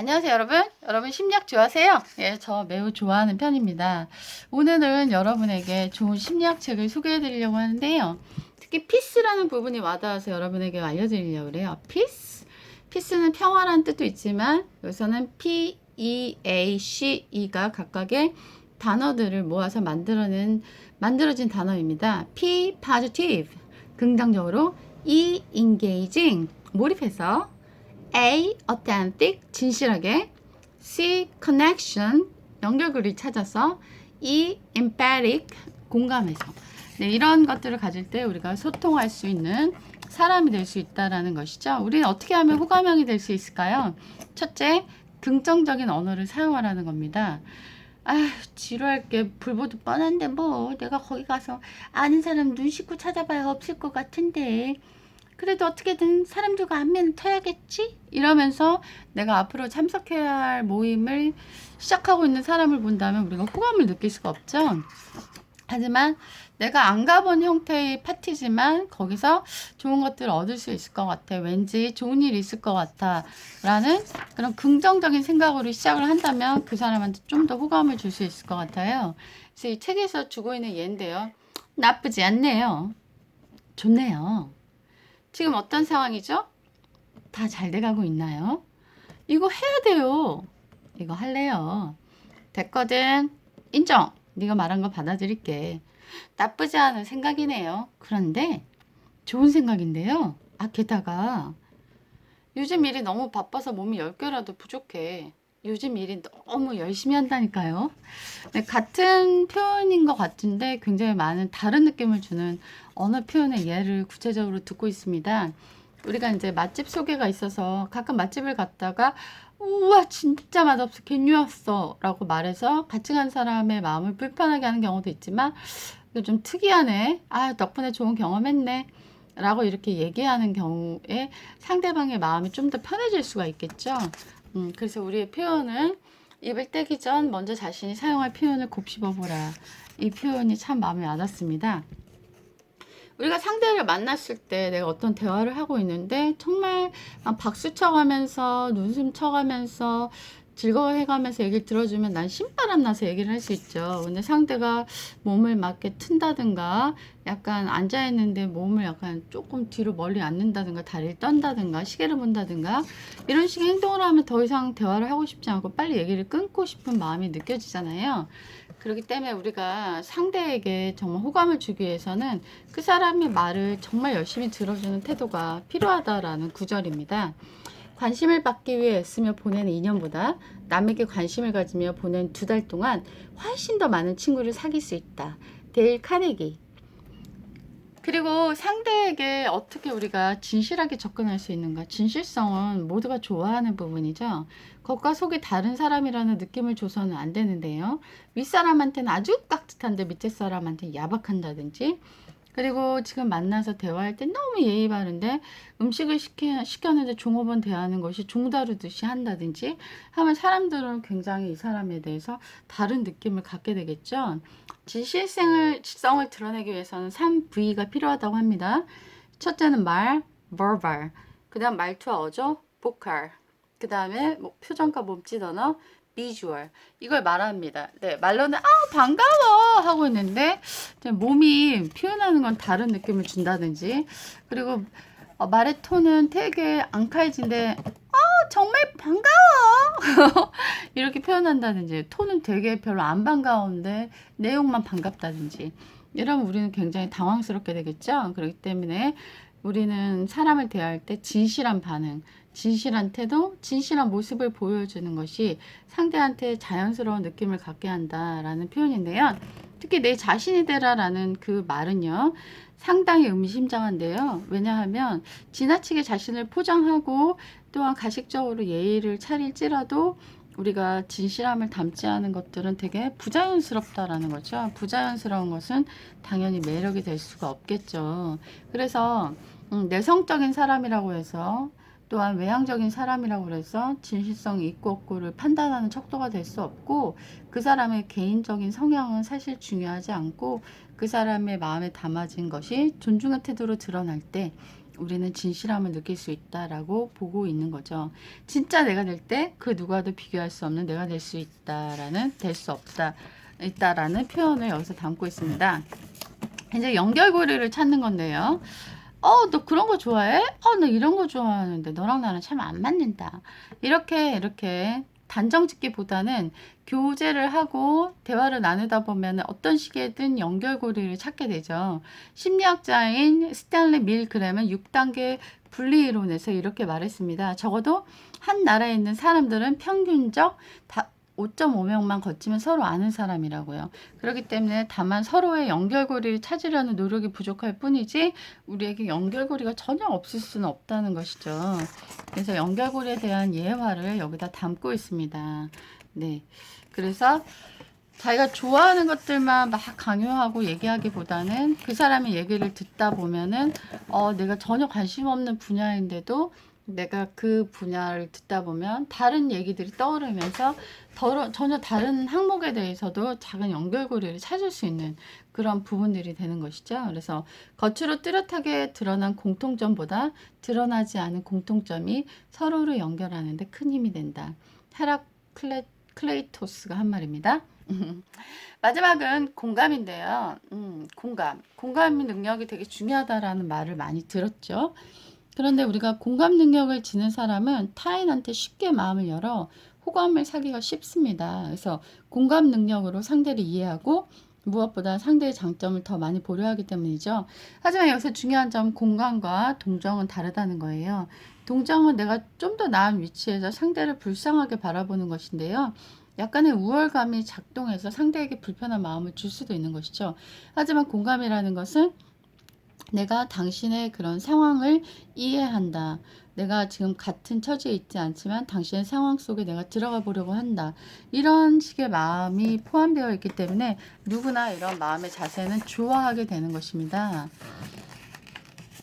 안녕하세요, 여러분. 여러분 심리학 좋아하세요? 예, 저 매우 좋아하는 편입니다. 오늘은 여러분에게 좋은 심리학 책을 소개해 드리려고 하는데요. 특히 피스라는 부분이 와닿아서 여러분에게 알려드리려고 그래요. 피스? 피스는 평화라는 뜻도 있지만 여기서는 P, E, A, C, E가 각각의 단어들을 모아서 만들어낸 만들어진 단어입니다. P, positive, 긍정적으로 E, engaging, 몰입해서 A. authentic 진실하게 C. connection 연결고리 찾아서 E. empathic 공감해서 네, 이런 것들을 가질 때 우리가 소통할 수 있는 사람이 될 수 있다라는 것이죠. 우리는 어떻게 하면 호감형이 될 수 있을까요? 첫째, 긍정적인 언어를 사용하라는 겁니다. 아휴, 지루할 게 불보듯 뻔한데 뭐 내가 거기 가서 아는 사람 눈 씻고 찾아봐야 없을 것 같은데 그래도 어떻게든 사람들과 안면을 터야겠지? 이러면서 내가 앞으로 참석해야 할 모임을 시작하고 있는 사람을 본다면 우리가 호감을 느낄 수가 없죠. 하지만 내가 안 가본 형태의 파티지만 거기서 좋은 것들을 얻을 수 있을 것 같아. 왠지 좋은 일이 있을 것 같아. 라는 그런 긍정적인 생각으로 시작을 한다면 그 사람한테 좀 더 호감을 줄 수 있을 것 같아요. 그래서 이 책에서 주고 있는 예인데요. 나쁘지 않네요. 좋네요. 지금 어떤 상황이죠? 다 잘 돼가고 있나요? 이거 해야 돼요. 이거 할래요. 됐거든. 인정. 네가 말한 거 받아들일게. 나쁘지 않은 생각이네요. 그런데 좋은 생각인데요. 아 게다가 요즘 일이 너무 바빠서 몸이 10개라도 부족해. 요즘 일이 너무 열심히 한다니까요. 네, 같은 표현인 것 같은데 굉장히 많은 다른 느낌을 주는 언어 표현의 예를 구체적으로 듣고 있습니다. 우리가 이제 맛집 소개가 있어서 가끔 맛집을 갔다가 우와 진짜 맛없어. 왔어? 라고 말해서 같이 간 사람의 마음을 불편하게 하는 경우도 있지만 좀 특이하네 아 덕분에 좋은 경험했네. 라고 이렇게 얘기하는 경우에 상대방의 마음이 좀 더 편해질 수가 있겠죠 음, 그래서 우리의 표현은 입을 떼기 전 먼저 자신이 사용할 표현을 곱씹어 보라. 이 표현이 참 마음에 와닿습니다. 우리가 상대를 만났을 때 내가 어떤 대화를 하고 있는데 정말 막 박수 쳐가면서 눈웃음 쳐가면서 즐거워해가면서 얘기를 들어주면 난 신바람 나서 얘기를 할 수 있죠. 근데 상대가 몸을 막 이렇게 튼다든가 약간 앉아있는데 몸을 약간 조금 뒤로 멀리 앉는다든가 다리를 떤다든가 시계를 본다든가 이런 식의 행동을 하면 더 이상 대화를 하고 싶지 않고 빨리 얘기를 끊고 싶은 마음이 느껴지잖아요. 그렇기 때문에 우리가 상대에게 정말 호감을 주기 위해서는 그 사람의 말을 정말 열심히 들어주는 태도가 필요하다라는 구절입니다. 관심을 받기 위해 애쓰며 보내는 2년보다 남에게 관심을 가지며 보낸 두 달 동안 훨씬 더 많은 친구를 사귈 수 있다. 데일 카네기. 그리고 상대에게 어떻게 우리가 진실하게 접근할 수 있는가? 진실성은 모두가 좋아하는 부분이죠. 겉과 속이 다른 사람이라는 느낌을 줘서는 안 되는데요. 윗사람한테는 아주 깍듯한데 밑에 사람한테는 야박한다든지 그리고 지금 만나서 대화할 때 너무 예의 바른데 음식을 시켜, 시켰는데 종업원 대하는 것이 종다루듯이 한다든지 하면 사람들은 굉장히 이 사람에 대해서 다른 느낌을 갖게 되겠죠. 진실성을 성을 드러내기 위해서는 3V가 필요하다고 합니다. 첫째는 말, verbal. 그 다음 말투와 어조, vocal. 그 다음에 뭐 표정과 몸짓 언어, 비주얼. 이걸 말합니다. 네, 말로는 아 반가워. 하고 있는데 몸이 표현하는 건 다른 느낌을 준다든지. 그리고 어, 말의 톤은 되게 앙칼진데 아 정말 반가워. 이렇게 표현한다든지. 톤은 되게 별로 안 반가운데 내용만 반갑다든지. 이러면 우리는 굉장히 당황스럽게 되겠죠. 그렇기 때문에 우리는 사람을 대할 때 진실한 반응, 진실한 태도, 진실한 모습을 보여주는 것이 상대한테 자연스러운 느낌을 갖게 한다라는 표현인데요. 특히 내 자신이 되라라는 그 말은요. 상당히 의미심장한데요. 왜냐하면 지나치게 자신을 포장하고 또한 가식적으로 예의를 차릴지라도 우리가 진실함을 담지 않은 것들은 되게 부자연스럽다라는 거죠. 부자연스러운 것은 당연히 매력이 될 수가 없겠죠. 그래서 음, 내성적인 사람이라고 해서 또한 외향적인 사람이라고 해서 진실성이 있고 없고를 판단하는 척도가 될 수 없고 그 사람의 개인적인 성향은 사실 중요하지 않고 그 사람의 마음에 담아진 것이 존중의 태도로 드러날 때 우리는 진실함을 느낄 수 있다라고 보고 있는 거죠. 진짜 내가 될 때 그 누구와도 비교할 수 없는 내가 될 수 있다라는 될 수 없다 있다라는 표현을 여기서 담고 있습니다. 이제 연결고리를 찾는 건데요. 어, 너 그런 거 좋아해? 어, 나 이런 거 좋아하는데 너랑 나는 참안 맞는다. 이렇게 이렇게 단정 짓기보다는 교제를 하고 대화를 나누다 보면 어떤 식이든 연결고리를 찾게 되죠. 심리학자인 스탠리 밀그램은 6단계 분리 이론에서 이렇게 말했습니다. 적어도 한 나라에 있는 사람들은 평균적 다 5.5명만 거치면 서로 아는 사람이라고요. 그렇기 때문에 다만 서로의 연결고리를 찾으려는 노력이 부족할 뿐이지 우리에게 연결고리가 전혀 없을 수는 없다는 것이죠. 그래서 연결고리에 대한 예화를 여기다 담고 있습니다. 네. 그래서 자기가 좋아하는 것들만 막 강요하고 얘기하기보다는 그 사람의 얘기를 듣다 보면은 어, 내가 전혀 관심 없는 분야인데도 내가 그 분야를 듣다 보면 다른 얘기들이 떠오르면서 더, 전혀 다른 항목에 대해서도 작은 연결고리를 찾을 수 있는 그런 부분들이 되는 것이죠. 그래서 겉으로 뚜렷하게 드러난 공통점보다 드러나지 않은 공통점이 서로를 연결하는데 큰 힘이 된다. 헤라클레 클레이토스가 한 말입니다. 마지막은 공감인데요. 음, 공감. 공감 능력이 되게 중요하다라는 말을 많이 들었죠. 그런데 우리가 공감 능력을 지닌 사람은 타인한테 쉽게 마음을 열어 호감을 사기가 쉽습니다. 그래서 공감 능력으로 상대를 이해하고 무엇보다 상대의 장점을 더 많이 보려 하기 때문이죠. 하지만 여기서 중요한 점 공감과 동정은 다르다는 거예요. 동정은 내가 좀 더 나은 위치에서 상대를 불쌍하게 바라보는 것인데요. 약간의 우월감이 작동해서 상대에게 불편한 마음을 줄 수도 있는 것이죠. 하지만 공감이라는 것은 내가 당신의 그런 상황을 이해한다. 내가 지금 같은 처지에 있지 않지만 당신의 상황 속에 내가 들어가 보려고 한다. 이런 식의 마음이 포함되어 있기 때문에 누구나 이런 마음의 자세는 좋아하게 되는 것입니다.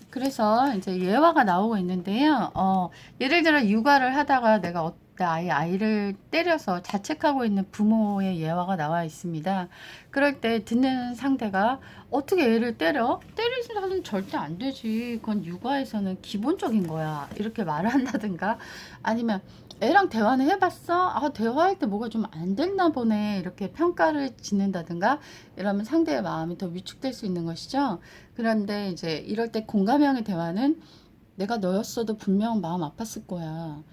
그래서 이제 예화가 나오고 있는데요. 어, 예를 들어 육아를 하다가 내가 어, 내 아이 아이를 때려서 자책하고 있는 부모의 예화가 나와 있습니다. 그럴 때 듣는 상대가 어떻게 애를 때려? 때리지는 절대 안 되지. 그건 육아에서는 기본적인 거야. 이렇게 말을 한다든가 아니면 애랑 대화는 해봤어? 아, 대화할 때 뭐가 좀 안 됐나 보네. 이렇게 평가를 짓는다든가 이러면 상대의 마음이 더 위축될 수 있는 것이죠. 그런데 이제 이럴 때 공감형의 대화는 내가 너였어도 분명 마음 아팠을 거야.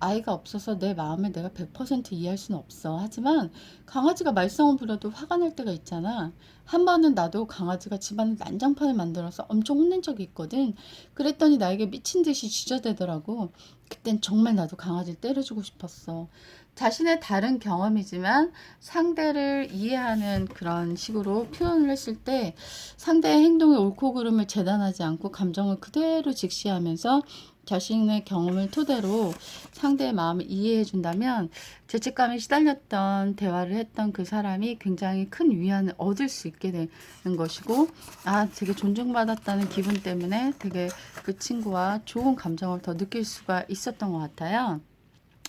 아이가 없어서 내 마음을 내가 100% 이해할 수는 없어. 하지만 강아지가 말썽을 부려도 화가 날 때가 있잖아. 한 번은 나도 강아지가 집안에 난장판을 만들어서 엄청 혼낸 적이 있거든. 그랬더니 나에게 미친 듯이 쥐저대더라고. 그땐 정말 나도 강아지를 때려주고 싶었어. 자신의 다른 경험이지만 상대를 이해하는 그런 식으로 표현을 했을 때 상대의 행동의 옳고 그름을 재단하지 않고 감정을 그대로 직시하면서 자신의 경험을 토대로 상대의 마음을 이해해 준다면 죄책감에 시달렸던 대화를 했던 그 사람이 굉장히 큰 위안을 얻을 수 있게 되는 것이고 아 되게 존중받았다는 기분 때문에 되게 그 친구와 좋은 감정을 더 느낄 수가 있었던 것 같아요.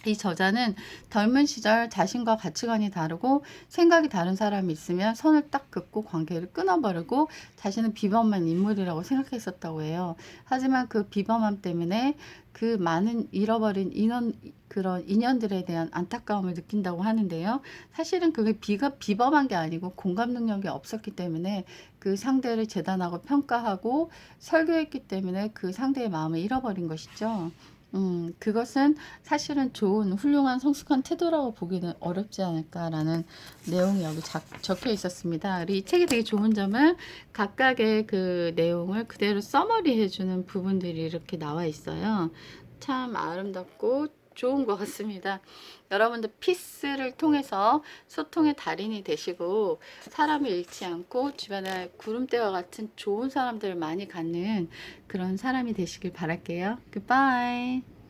이 저자는 젊은 시절 자신과 가치관이 다르고 생각이 다른 사람이 있으면 선을 딱 긋고 관계를 끊어버리고 자신은 비범한 인물이라고 생각했었다고 해요. 하지만 그 비범함 때문에 그 많은 잃어버린 인원 그런 인연들에 대한 안타까움을 느낀다고 하는데요. 사실은 그게 비가 비범한 게 아니고 공감 능력이 없었기 때문에 그 상대를 재단하고 평가하고 설교했기 때문에 그 상대의 마음을 잃어버린 것이죠. 음, 그것은 사실은 좋은 훌륭한 성숙한 태도라고 보기는 어렵지 않을까라는 내용이 여기 작, 적혀 있었습니다. 이 책이 되게 좋은 점은 각각의 그 내용을 그대로 써머리 해주는 부분들이 이렇게 나와 있어요. 참 아름답고 좋은 것 같습니다. 여러분들 피스를 통해서 소통의 달인이 되시고 사람을 잃지 않고 주변에 구름대와 같은 좋은 사람들을 많이 갖는 그런 사람이 되시길 바랄게요. Goodbye.